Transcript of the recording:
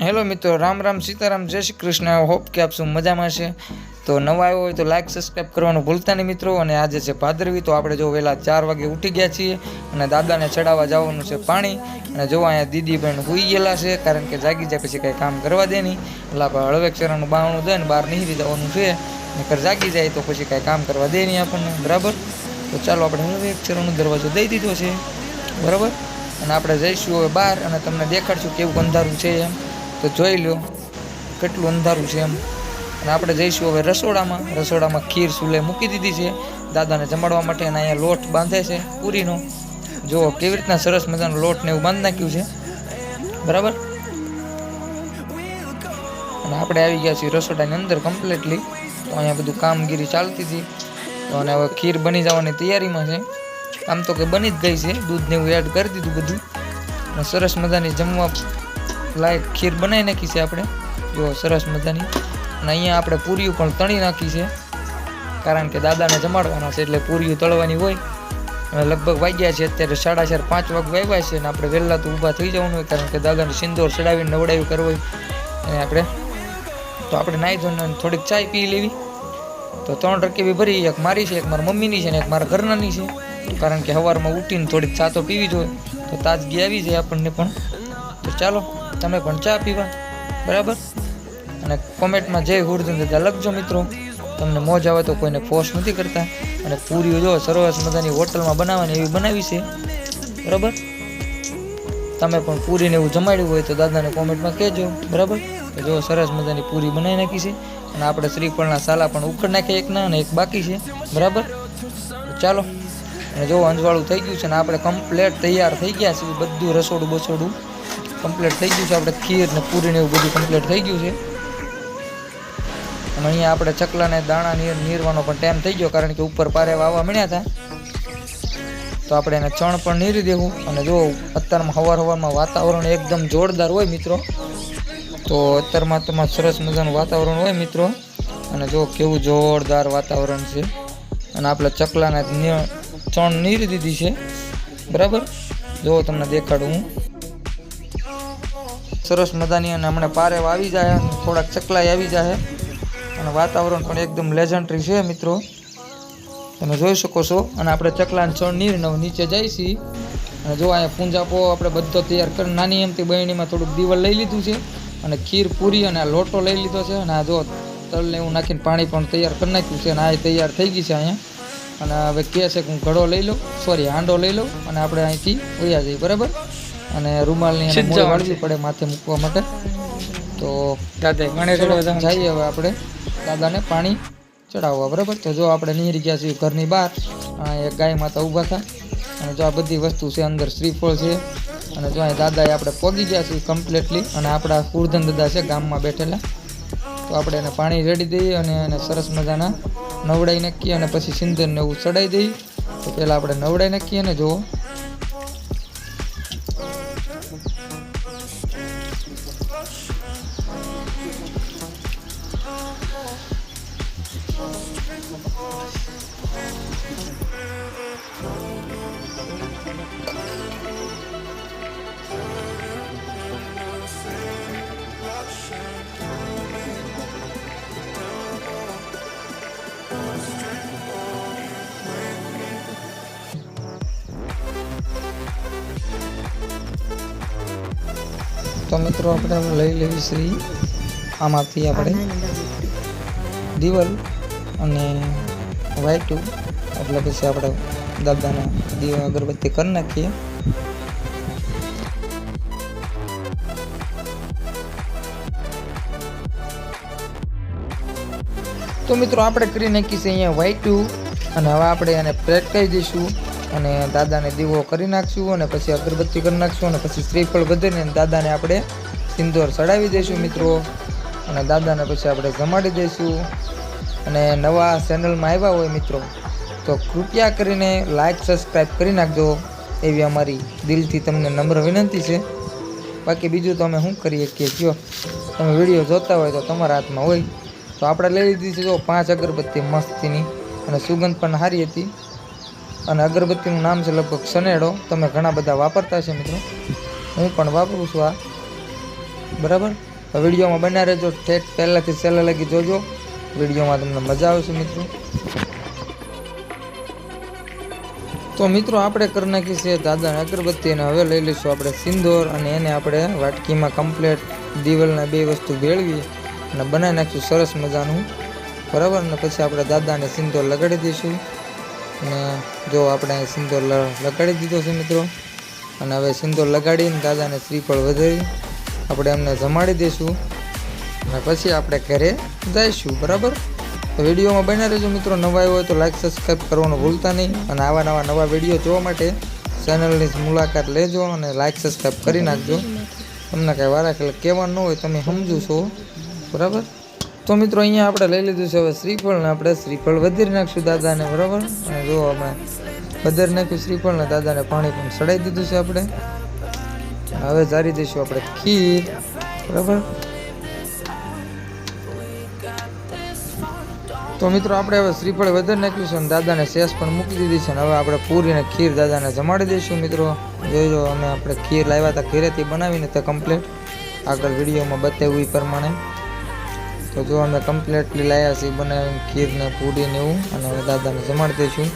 Hello મિત્રો, રામ રામ સીતારામ, જય Shri Krishna. Hope કે આપ શું મજામાં છે. તો નવા આવ્યો હોય તો લાઈક સબસ્ક્રાઈબ કરવાનું ભૂલતા નહીં મિત્રો. અને આજે છે ભાદરવી, તો આપણે જો વહેલા ચાર વાગે ઉઠી ગયા છીએ અને દાદાને ચડાવવા જવાનું છે પાણી. અને જો અહીંયા દીદી બહેન હુઈ ગયેલા છે, કારણ કે જાગી જાય પછી કંઈ કામ કરવા દે નહીં. એટલે આપણે હળવેક ચરાનું બાવણું દે ને બહાર નીકળી જવાનું છે. નકર જાગી જાય તો પછી કાંઈ કામ કરવા દે નહીં આપણને. બરાબર? તો ચાલો આપણે હળવેક ચરાનો દરવાજો દઈ દીધો છે. બરાબર? અને આપણે જઈશું હવે બહાર અને તમને દેખાડશું કેવું અંધારું છે એમ. તો જોઈ લો કેટલું અંધારું છે એમ. અને આપણે જઈશું હવે રસોડામાં. રસોડામાં ખીર સુલે મૂકી દીધી છે. દાદાને જમાડવા માટે અને અહીંયા લોટ બાંધે છે પૂરીનો. જો કેવી રીતના સરસ મજાનો લોટ ને એવું બાંધી નાખ્યું છે. બરાબર? અને આપણે આવી ગયા છીએ રસોડાની અંદર કમ્પ્લીટલી તો અહીંયા બધું કામગીરી ચાલતી હતી. તો અને હવે ખીર બની જવાની તૈયારીમાં છે. આમ તો કે બની જ ગઈ છે. દૂધને એવું એડ કરી દીધું બધું. અને સરસ મજાની જમવા લાયક ખીર બનાવી નાખી છે આપણે. જો સરસ મજાની. અને અહીંયા આપણે પૂરીઓ પણ તળી નાખી છે. કારણ કે દાદાને જમાડવાના છે એટલે પૂરીઓ તળવાની હોય. અને લગભગ વાગ્યા છે, અત્યારે સાડા ચાર, પાંચ વાગે વાગ્યા છે અને આપણે વહેલા તો ઊભા થઈ જવાનું હોય કારણ કે દાદાને સિંદોર ચડાવીને નવડાવી કરવી અને આપણે, તો આપણે નાહી ધોઈને થોડીક ચાય પી લેવી. તો ત્રણ રકેબી ભરી, એક મારી છે, એક મારા મમ્મીની છે ને એક મારા ઘરનાની છે. કારણ કે સવારમાં ઉઠીને થોડીક ચા તો પીવી જોઈએ તો તાજગી આવી જાય આપણને પણ. તો ચાલો તમે પણ ચા પીવા. બરાબર? અને કોમેન્ટમાં જય હુરદન દાદા લખજો મિત્રો. તમને મોજ આવે તો કોઈને ફોર્સ નથી કરતા. અને પૂરીઓ જો સરસ મજાની હોટલમાં બનાવવાની એવી બનાવી છે. બરાબર? તમે પણ પૂરીને એવું જમાડ્યું હોય તો દાદાને કોમેન્ટમાં કહેજો. બરાબર? જો સરસ મજાની પૂરી બનાવી નાખી છે. અને આપણે શ્રીફળના સાલા પણ ઉખડ નાખીએ એકના અને એક બાકી છે. બરાબર? ચાલો. અને જો અંજવાળું થઈ ગયું છે ને આપણે કમ્પ્લેટ તૈયાર થઈ ગયા છે બધું રસોડું બસોડું. કમ્પ્લીટ થઈ ગયું છે. આપણે ખીર ને પૂરી ને એવું બધું કમ્પ્લીટ થઈ ગયું છે. અને અહીંયા આપણે ચકલાને દાણા નીર નીરવાનો પણ ટાઈમ થઈ ગયો, કારણ કે ઉપર પારે વાવા મળ્યા હતા. તો આપણે એને ચણ પણ નીરી દેવું. અને જો અત્યારમાં હવાર હવારમાં વાતાવરણ એકદમ જોરદાર હોય મિત્રો. તો અત્યારમાં તમારે સરસ મજાનું વાતાવરણ હોય મિત્રો. અને જો કેવું જોરદાર વાતાવરણ છે. અને આપણે ચકલાને ચણ નીરી દીધી છે. બરાબર? જો તમને દેખાડું હું. સરસ મજાની અને હમણાં પારે આવી જાય. થોડાક ચકલાઈ આવી જાય. અને વાતાવરણ પણ એકદમ લેજન્ડરી છે મિત્રો. તમે જોઈ શકો છો. અને આપણે ચકલાને ચણ નીર નીચે જઈશી અને જો અહીંયા પૂંજાપો આપણે બધો તૈયાર કરી નાની એમથી બહેણીમાં થોડુંક દીવલ લઈ લીધું છે. અને ખીર પૂરી અને આ લોટો લઈ લીધો છે. અને આ જો તલને એવું નાખીને પાણી પણ તૈયાર કરી નાખ્યું છે. અને આ તૈયાર થઈ ગઈ છે અહીંયા. અને હવે કહે છે કે હું ઘડો લઈ લઉં. સોરી હાંડો લઈ લઉં. અને આપણે અહીંથી વયા જઈએ. બરાબર? અને રૂમાલની વાળવી પડે માથે મૂકવા માટે. તો ચલો, જઈએ હવે આપણે. દાદાને પાણી ચડાવવા બરાબર? તો જો આપણે નીકળી ગયા છીએ ઘરની બહાર એક ગાય માતા ઊભા થાય અને જો આ બધી વસ્તુ છે અંદર શ્રીફળ છે. અને જો અહીં દાદાએ આપણે પોગી ગયા છીએ કમ્પ્લીટલી અને આપણા કુરધન દાદા છે ગામમાં બેઠેલા. તો આપણે એને પાણી રેડી દઈએ અને એને સરસ મજાના નવડાવી નાખીએ અને પછી સિંદરને એવું ચડાવી દઈએ. તો પહેલાં આપણે નવડાવી નાખીએ અને જુઓ. તો મિત્રો આપણે લઈ લેવી શ્રી આમાંથી આપણે દીવલ અને વાઈટું એટલે પછી આપણે દાદાના દીવા અગરબત્તી કરી નાખીએ. તો મિત્રો આપણે કરી નાખીશું અહીંયા વાઈટું અને હવે આપણે એને પ્લેટ કરી દઈશું. અને દાદાને દીવો કરી નાખશું અને પછી અગરબત્તી કરી નાખશું અને પછી શ્રીફળ બધીને દાદાને આપણે સિંદોર ચડાવી દઈશું મિત્રો. અને દાદાને પછી આપણે જમાડી દઈશું. અને નવા ચેનલમાં આવ્યા હોય મિત્રો, તો કૃપયા કરીને લાઈક સબસ્ક્રાઈબ કરી નાખજો. એવી અમારી દિલથી તમને નમ્ર વિનંતી છે. બાકી બીજું તો અમે શું કરીએ કે કયો તમે વીડિયો જોતા હોય તો તમારા હાથમાં હોય. તો આપણે લઈ લીધી છે જો પાંચ અગરબત્તી મસ્તીની અને સુગંધ પણ સારી હતી. અને અગરબત્તીનું નામ છે લગભગ સનેડો તમે ઘણા બધા વાપરતા છે મિત્રો. હું પણ વાપરું છું આ. બરાબર? વિડીયોમાં બના રહેજો. ઠેઠ પહેલાંથી છેલ્લા લગી જોજો. વિડીયોમાં તમને મજા આવશે મિત્રો. તો મિત્રો, આપણે કરી નાખી છે દાદાને અગરબત્તી અને હવે લઈ લઈશું આપણે સિંદોર અને એને આપણે વાટકીમાં કમ્પ્લેટ દિવાલના બે વસ્તુ ભેળવી અને બનાવી નાખીશું સરસ મજાનું. બરાબર? ને પછી આપણે દાદાને સિંદોર લગાડી દઈશું. અને જો આપણે સિંદૂર લગાડી દીધો છે મિત્રો. અને હવે સિંદોર લગાડીને દાદાને શ્રીફળ વધારી આપણે એમને જમાડી દઈશું અને પછી આપણે ઘરે જઈશું, બરાબર? તો વિડીયોમાં બન્યા રહેજો મિત્રો. નવા હોય તો લાઈક સબસ્ક્રાઈબ કરવાનું ભૂલતા નહીં. અને આવા નવા નવા વીડિયો જોવા માટે ચેનલની મુલાકાત લેજો અને લાઈક સબસ્ક્રાઈબ કરી નાખજો. તમને કાંઈ વારા કહેવાનું ન હોય તમે સમજો છો બરાબર? તો મિત્રો, અહીંયા આપણે લઈ લીધું છે હવે શ્રીફળ ને આપણે શ્રીફળ વધારી નાખશું દાદાને, બરાબર? અને જો અમે વધારી નાખ્યું શ્રીફળ ને દાદાને પાણી પણ ચડાવી દીધું છે આપણે. હવે જારી દઈશું આપણે ખીર, બરાબર? તો મિત્રો, આપણે હવે શ્રીફળ વધારી નાખ્યું છે અને દાદાને શેષ પણ મૂકી દીધી છે અને હવે આપણે પૂરીને ખીર દાદાને જમાડી દઈશું મિત્રો. જોઈજો અમે આપણે ખીર લાવ્યા હતા ખીરેથી બનાવીને તે કમ્પ્લીટ આગળ વિડીયોમાં બતાવ્યું એ પ્રમાણે. તો જો અમે કમ્પ્લીટલી લાવ્યા છીએ બનાવીને ખીરને પૂરીને એવું અને દાદાને જમાડી દઈશું.